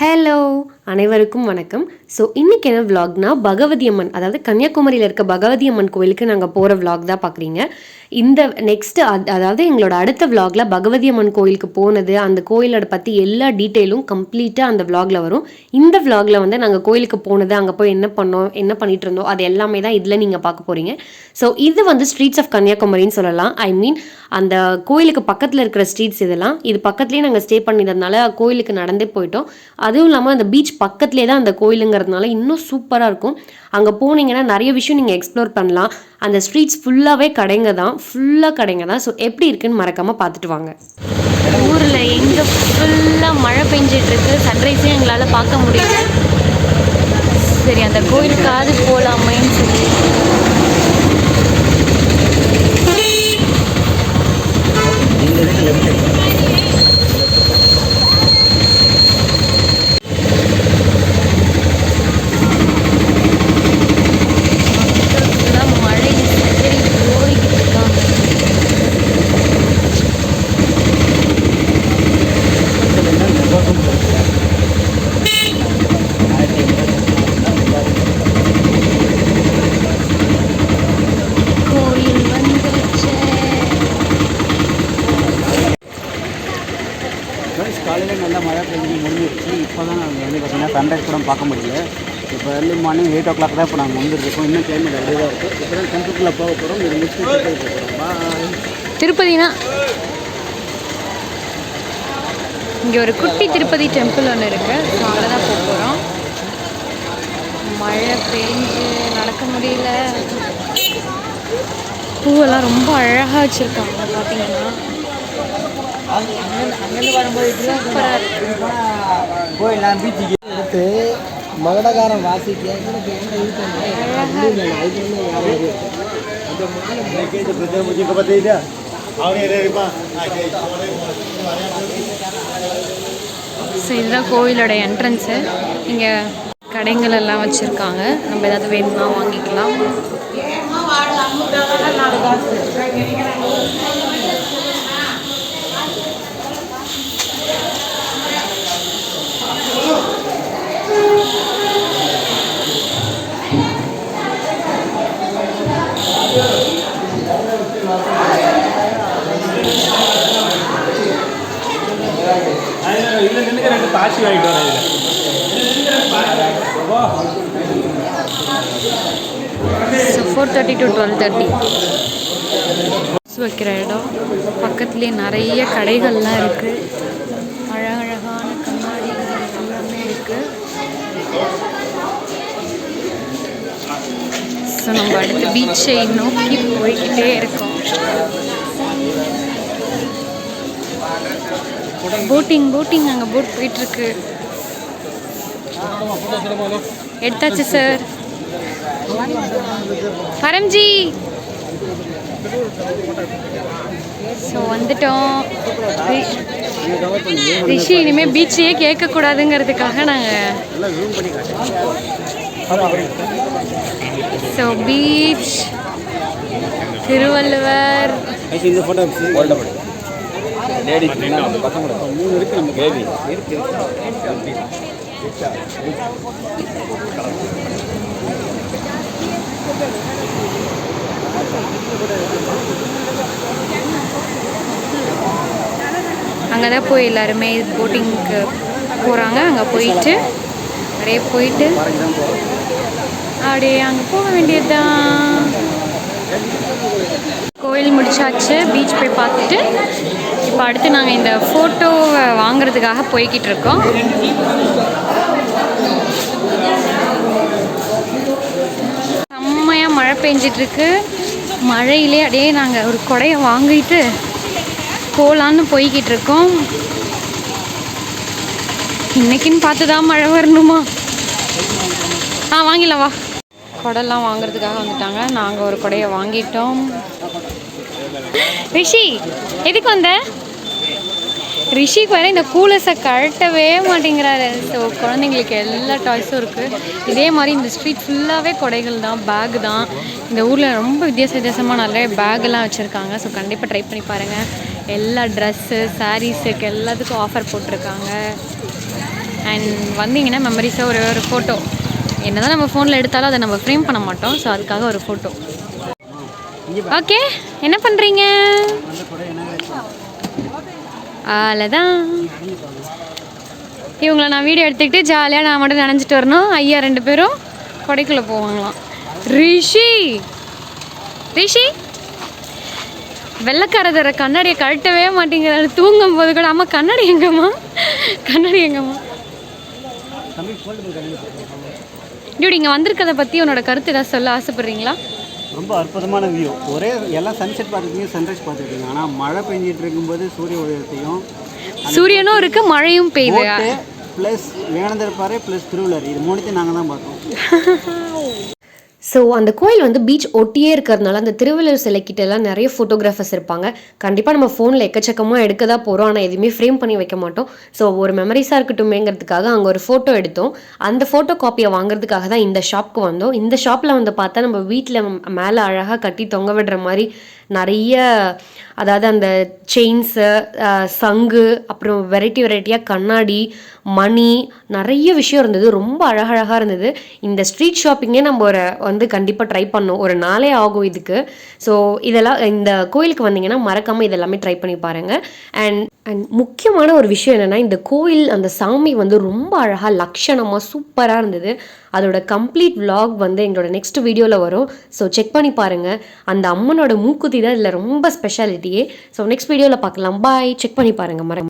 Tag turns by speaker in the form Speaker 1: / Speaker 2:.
Speaker 1: Hello. அனைவருக்கும் வணக்கம். So இன்றைக்கி என்ன விலாக்னா பகவதி அம்மன் அதாவது கன்னியாகுமரியில் இருக்க பகவதி அம்மன் கோயிலுக்கு நாங்கள் போகிற விலாக் தான் பார்க்குறீங்க இந்த நெக்ஸ்ட்டு அதாவது எங்களோட அடுத்த விலாகில் பகவதி அம்மன் கோயிலுக்கு போனது அந்த கோயிலோட பற்றி எல்லா டீட்டெயிலும் கம்ப்ளீட்டாக அந்த விலாகில் வரும். இந்த விலாகில் வந்து நாங்கள் கோயிலுக்கு போனது அங்கே போய் என்ன பண்ணோம் என்ன பண்ணிட்டு இருந்தோம் அது எல்லாமே தான் இதில் நீங்கள் பார்க்க போகிறீங்க ஸோ இது வந்து ஸ்ட்ரீட்ஸ் ஆஃப் கன்னியாகுமரின்னு சொல்லலாம். ஐ மீன் அந்த கோயிலுக்கு பக்கத்தில் இருக்கிற ஸ்ட்ரீட்ஸ் இதெல்லாம் இது பக்கத்துலேயே நாங்கள் ஸ்டே பண்ணியிருந்தனால கோயிலுக்கு நடந்தே போயிட்டோம். அதுவும் இல்லாமல் அந்த பீச் பக்கத்துலேயே தான் அந்த கோயிலுங்கிறதுனால இன்னும் சூப்பராக இருக்கும். அங்கே போனீங்கன்னா நிறைய விஷயம் நீங்கள் எக்ஸ்ப்ளோர் பண்ணலாம். அந்த ஸ்ட்ரீட்ஸ் ஃபுல்லாகவே கடைங்க தான். ஃபுல்லாக கடைங்க தான். ஸோ எப்படி இருக்குன்னு மறக்காமல் பார்த்துட்டு வாங்க.
Speaker 2: ஊரில் எங்கே ஃபுல்லாக மழை பெஞ்சிட்டு இருக்கு எங்களால் பார்க்க முடியல. சரி அந்த கோயிலுக்காவது போகலாமேன்னு சொல்லி ஃபுல்லாக மழை சரி போய்கிட்டு இருக்காங்க கோயில் வந்துருச்சு
Speaker 3: கைஸ் காலையில் நல்லா மழை பெஞ்சு முடிஞ்சிருச்சு. இப்போ தான் நாங்கள் வந்து பார்த்தீங்கன்னா சன்ரைஸ் கூட பார்க்க முடியல. இப்போ early morning eight o'clock தான் இப்போ நாங்கள் வந்துருக்கோம். இன்னும் கிளைமேட் அப்படியே தான் இருக்கும் இப்போ தான் டெம்பிள்குள்ளே போக போகிறோம் இது முடிச்சு போக போகிறோம்
Speaker 2: திருப்பதினா? இங்கே ஒரு குட்டி திருப்பதி டெம்பிள் ஒன்று இருக்கு. ஸோ அங்கே தான் போக போகிறோம் மழை பெஞ்சு நடக்க முடியல. பூவெல்லாம் ரொம்ப அழகாக வச்சுருக்காங்க பார்த்தீங்கன்னா
Speaker 3: அங்கேருந்து வரும்போது
Speaker 2: சூப்பராக இருக்கு
Speaker 3: போயிடலாம் பீச்சுக்கு எடுத்து மகடகாரம் வாசிக்க
Speaker 2: ஸோ இதுதான் கோயிலோட என்ட்ரன்ஸு இங்கே கடைகள் எல்லாம் வச்சுருக்காங்க. நம்ம ஏதாவது வேணும்னா வாங்கிக்கலாம்.
Speaker 3: ரெண்டு தாசி வாங்கிட்டு வரேன்
Speaker 2: so four thirty to twelve thirty வைக்கிற இடம். பக்கத்துலேயே நிறைய கடைகள்லாம் இருக்குது அழகழகான கண்ணாடி எல்லாமே இருக்குது ஸோ நம்ம அடுத்து பீச்சை நோக்கி போய்கிட்டே இருக்கோம். போட்டிங் போட்டிங் அங்கே போட் போயிட்டுருக்கு. எடுத்தாச்சு சார் பரம்ஜி. ஸோ வந்துட்டோம். ரிஷி இனிமேல் பீச்சையே கேட்கக்கூடாதுங்கிறதுக்காக நாங்கள் ஸோ பீச் திருவள்ளுவர்
Speaker 3: இந்த ஃபோட்டோ ஹோல்ட் பண்ணு லேடிஸ் பசங்க மூணு இருக்கு நம்ம பேபி இருக்கு
Speaker 2: அங்கே தான் போய் எல்லாருமே போட்டிங்க்கு போகிறாங்க அங்கே போயிட்டு அப்படியே போயிட்டு அப்படியே அங்கே போக வேண்டியதுதான். கோயில் முடிச்சாச்சு. பீச் போய் பார்த்துட்டு இப்போ அடுத்து நாங்கள் இந்த ஃபோட்டோவை வாங்குறதுக்காக போய்கிட்டு இருக்கோம் செம்மையாக மழை பெஞ்சிட்டு இருக்கு மழையிலே அப்படியே நாங்கள் ஒரு குடையை வாங்கிட்டு போகலான்னு போய்கிட்டு இருக்கோம் இன்னைக்குன்னு பார்த்து தான் மழை வரணுமா? ஆ வாங்கிடலாம் வா. கொடைலாம் வாங்குறதுக்காக வந்துட்டாங்க. நாங்கள் ஒரு குடையை வாங்கிட்டோம். ரிஷி எதுக்கு வந்த? ரிஷிக்கு வேறு இந்த கூலஸை கழட்டவே மாட்டேங்கிறாரு. ஸோ குழந்தைங்களுக்கு எல்லா டாய்ஸும் இருக்குது இதே மாதிரி இந்த ஸ்ட்ரீட் ஃபுல்லாகவே கொடைகள் தான் பேக் தான். இந்த ஊரில் ரொம்ப வித்தியாச வித்தியாசமாக நிறைய பேக்கெல்லாம் வச்சுருக்காங்க. ஸோ கண்டிப்பாக ட்ரை பண்ணி பாருங்கள் எல்லா ட்ரெஸ்ஸு சாரீஸுக்கு எல்லாத்துக்கும் ஆஃபர் போட்டிருக்காங்க. அண்ட் வந்தீங்கன்னா மெமரிஸாக ஒரு ஒரு ஃபோட்டோ என்ன தான் நம்ம ஃபோனில் எடுத்தாலும் அதை நம்ம ஃப்ரேம் பண்ண மாட்டோம். ஸோ அதுக்காக ஒரு ஃபோட்டோ ஓகே என்ன பண்ணுறீங்க அவ்வளோதான் இவங்கள நான் வீடியோ எடுத்துக்கிட்டு ஜாலியாக நான் மட்டும் நினைஞ்சிட்டு வரணும். ஐயா ரெண்டு பேரும் கொடைக்குள்ளே போவாங்களாம். ரிஷி! ரிஷி! வெள்ளைக்காரதர கண்ணாடியை கழட்டவே மாட்டேங்கிறாரு. தூங்கும் போது கூட அம்மா கண்ணாடி எங்கம்மா? கண்ணாடி எங்கம்மா? டியூடி இங்கே வந்திருக்கதை பற்றி உன்னோட கருத்து ஏதாவது சொல்ல ஆசைப்படுறீங்களா?
Speaker 3: ரொம்ப அற்புதமான வியூ ஒரே எல்லாம் சன்செட் பார்த்துருக்கீங்க சன்ரைஸ் பார்த்துருக்கீங்க. ஆனால் மழை பெஞ்சிட்டு இருக்கும்போது சூரிய உதயத்தையும்
Speaker 2: சூரியனும் இருக்கு மழையும் பெய்யுது.
Speaker 3: ப்ளஸ் வேணந்தர் பாறை ப்ளஸ் திருவள்ளர். இது மூணுத்தையும் நாங்கள் தான் பார்த்தோம்.
Speaker 1: ஸோ அந்த கோயில் வந்து பீச் ஒட்டியே இருக்கிறதுனால அந்த திருவள்ளுவர் சிலைக்கிட்ட எல்லாம் நிறைய ஃபோட்டோகிராஃபர்ஸ் இருப்பாங்க. கண்டிப்பாக நம்ம ஃபோனில் எக்கச்சக்கமாக எடுக்க தான் போகிறோம் ஆனால் எதுவுமே ஃப்ரேம் பண்ணி வைக்க மாட்டோம். ஸோ ஒரு மெமரிஸாக இருக்கட்டுமேங்கிறதுக்காக அங்கே ஒரு ஃபோட்டோ எடுத்தோம். அந்த ஃபோட்டோ காப்பியை வாங்குறதுக்காக தான் இந்த ஷாப்க்கு வந்தோம். இந்த ஷாப்பில் வந்து பார்த்தா நம்ம வீட்டில் மேலே அழகாக கட்டி தொங்க விடுற மாதிரி நிறைய அதாவது அந்த செயின்ஸு சங்கு அப்புறம் வெரைட்டி வெரைட்டியாக கண்ணாடி மணி நிறைய விஷயம் இருந்தது. ரொம்ப அழகழகாக இருந்தது. இந்த ஸ்ட்ரீட் ஷாப்பிங்கே நம்ம ஒரு வந்து கண்டிப்பாக ட்ரை பண்ணோம் ஒரு நாளே ஆகும் இதுக்கு. ஸோ இதெல்லாம் இந்த கோயிலுக்கு வந்தீங்கன்னா மறக்காமல் இதெல்லாமே ட்ரை பண்ணி பாருங்கள் அண்ட் அண்ட் முக்கியமான ஒரு விஷயம் என்னென்னா இந்த கோயில் அந்த சாமி வந்து ரொம்ப அழகாக லக்ஷணமாக சூப்பராக இருந்தது. அதோட கம்ப்ளீட் விலாக் வந்து எங்களோட நெக்ஸ்ட் வீடியோவில் வரும். ஸோ செக் பண்ணி பாருங்கள் அந்த அம்மனோட மூக்குத்தி தான் இதில் ரொம்ப ஸ்பெஷாலிட்டியே ஸோ நெக்ஸ்ட் வீடியோவில் பார்க்கலாம். பாய் செக் பண்ணி பாருங்கள் மரம்